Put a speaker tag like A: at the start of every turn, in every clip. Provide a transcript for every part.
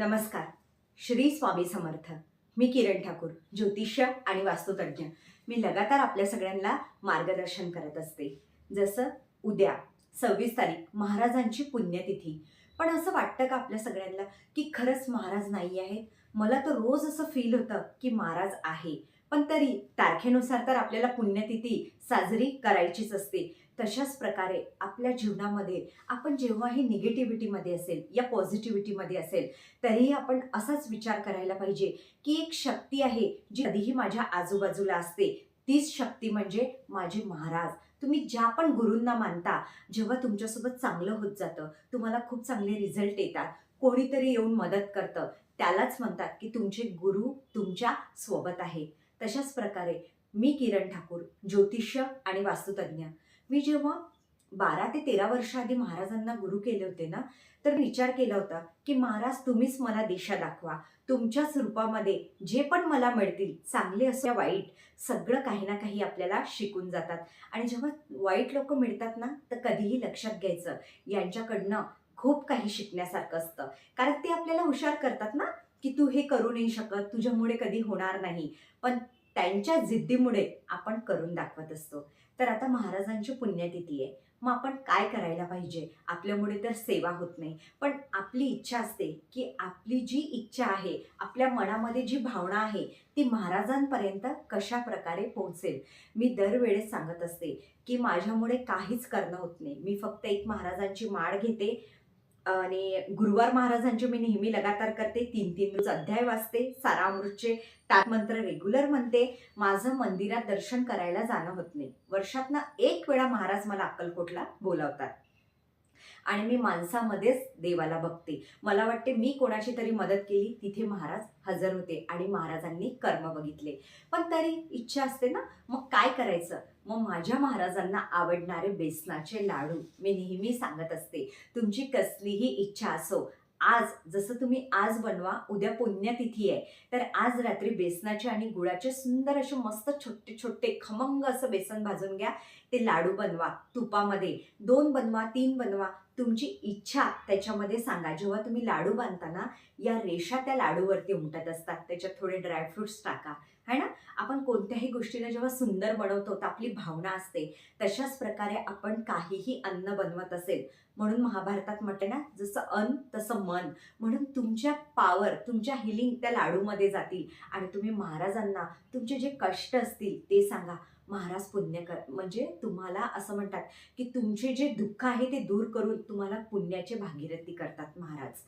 A: नमस्कार. श्री स्वामी समर्थ. मी किरण ठाकूर ज्योतिष्य आणि वास्तुतज्ञ. मी लगातार आपल्या सगळ्यांना मार्गदर्शन करत असते. जसं उद्या सव्वीस तारीख महाराजांची पुण्यतिथी. पण असं वाटतं का आपल्या सगळ्यांना की खरंच महाराज नाही आहेत? मला तर रोज असं फील होतं की महाराज आहे. पण तरी तारखेनुसार तर आपल्याला पुण्यतिथी साजरी करायचीच असते. तशाच प्रकारे आपल्या जीवनामध्ये आपण जेव्हाही निगेटिव्हिटीमध्ये असेल या पॉझिटिव्हिटीमध्ये असेल तरीही आपण असाच विचार करायला पाहिजे की एक शक्ती आहे जी कधीही माझ्या आजूबाजूला असते. तीच शक्ती म्हणजे माझे महाराज. तुम्ही ज्या पण गुरूंना मानता जेव्हा तुमच्यासोबत चांगलं होत जातं तुम्हाला खूप चांगले रिझल्ट येतात. कोणीतरी येऊन मदत करतं. त्यालाच म्हणतात की तुमचे गुरु तुमच्यासोबत आहे तशाच प्रकारे मी किरण ठाकूर ज्योतिष्य आणि वास्तुतज्ञ. मी जेव्हा बारा ते तेरा वर्ष आधी महाराजांना गुरु केले होते ना तर विचार केला होता की महाराज तुम्हीच मला दिशा दाखवा. तुमच्याच रूपामध्ये जे पण मला मिळतील चांगले असो वाईट सगळं काही ना काही आपल्याला शिकून जातात. आणि जेव्हा वाईट लोक मिळतात ना तर कधीही लक्षात घ्यायचं यांच्याकडनं खूप काही शिकण्यासारखं असतं. कारण ते आपल्याला हुशार करतात ना की तू हे करू नाही शकत तुझ्यामुळे कधी होणार नाही. पण त्यांच्या जिद्दीमुळे आपण करून दाखवत असतो. तर आता महाराजांची पुण्यतिथी आहे. मग आपण काय करायला पाहिजे? आपल्यामुळे तर सेवा होत नाही. पण आपली इच्छा असते की आपली जी इच्छा आहे आपल्या मनामध्ये जी भावना आहे ती महाराजांपर्यंत कशा प्रकारे पोहोचेल? मी दरवेळेस सांगत असते की माझ्यामुळे काहीच करणं होत नाही. मी फक्त एक महाराजांची माळ घेते आणि गुरुवार महाराजांचे मी नेहमी लगातार करते. तीन तीन रोज अध्याय वाचते सारामृतचे मंत्र रेग्युलर म्हणते. माझं मंदिरात दर्शन करायला जाणं होत नाही. वर्षातनं एक वेळा महाराज मला अक्कलकोटला बोलावतात. आणि मी माणसामध्येच देवाला बघते. मला वाटते मी कोणाची तरी मदत केली तिथे महाराज हजर होते आणि महाराजांनी कर्म बघितले. पण तरी इच्छा असते ना मग काय करायचं? मग माझ्या महाराजांना आवडणारे बेसनाचे लाडू मी नेहमी सांगत असते. तुमची कसलीही इच्छा असो आज जसं तुम्ही आज बनवा उद्या पुण्यतिथी आहे. तर आज रात्री बेसनाचे आणि गुळाचे सुंदर असे मस्त छोटे छोटे खमंग असं बेसन भाजून घ्या. ते लाडू बनवा तुपामध्ये. दोन बनवा तीन बनवा. तुमची इच्छा त्याच्यामध्ये सांगा. जेव्हा तुम्ही लाडू बांधताना या रेषा त्या लाडूवरती उमटत असतात. त्याच्यात थोडे ड्रायफ्रुट्स टाका. है ना? आपण कोणत्याही गोष्टीला जेव्हा सुंदर बनवतो तर आपली भावना असते. तशाच प्रकारे आपण काहीही अन्न बनवत असेल म्हणून महाभारतात म्हटलं ना जसं अन्न तसं मन. म्हणून तुमच्या पावर तुमच्या हिलिंग त्या लाडूमध्ये जातील. आणि तुम्ही महाराजांना तुमचे जे कष्ट असतील ते सांगा. महाराज पुण्य कर म्हणजे तुम्हाला असं म्हणतात की तुमचे जे दुःख आहे ते दूर करून तुम्हाला पुण्याचे भागीरथी करतात महाराज.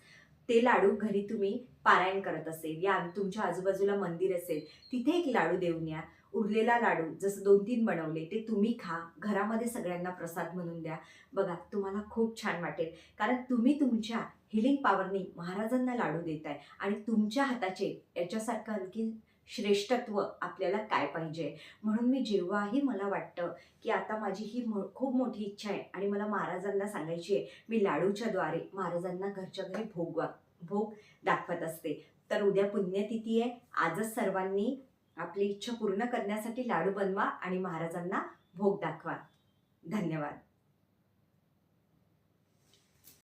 A: ते लाडू घरी तुम्ही पारायण करत असेल या तुमच्या आजूबाजूला मंदिर असेल तिथे एक लाडू देऊन या. उरलेला लाडू जसं दोन तीन बनवले ते तुम्ही खा. घरामध्ये सगळ्यांना प्रसाद म्हणून द्या. बघा तुम्हाला खूप छान वाटेल. कारण तुम्ही तुमच्या हिलिंग पॉवरनी महाराजांना लाडू देताय आणि तुमच्या हाताचे याच्यासारखं आणखी श्रेष्ठत्व आपल्याला काय पाहिजे? म्हणून मी जेव्हाही मला वाटतं की आता माझी ही मो खूप मोठी इच्छा आहे आणि मला महाराजांना सांगायची आहे मी लाडूच्या द्वारे महाराजांना घरच्या घरी भोग भोग दाखवत असते. तर उद्या पुण्यतिथी आहे. आजच सर्वांनी आपली इच्छा पूर्ण करण्यासाठी लाडू बनवा आणि महाराजांना भोग दाखवा. धन्यवाद.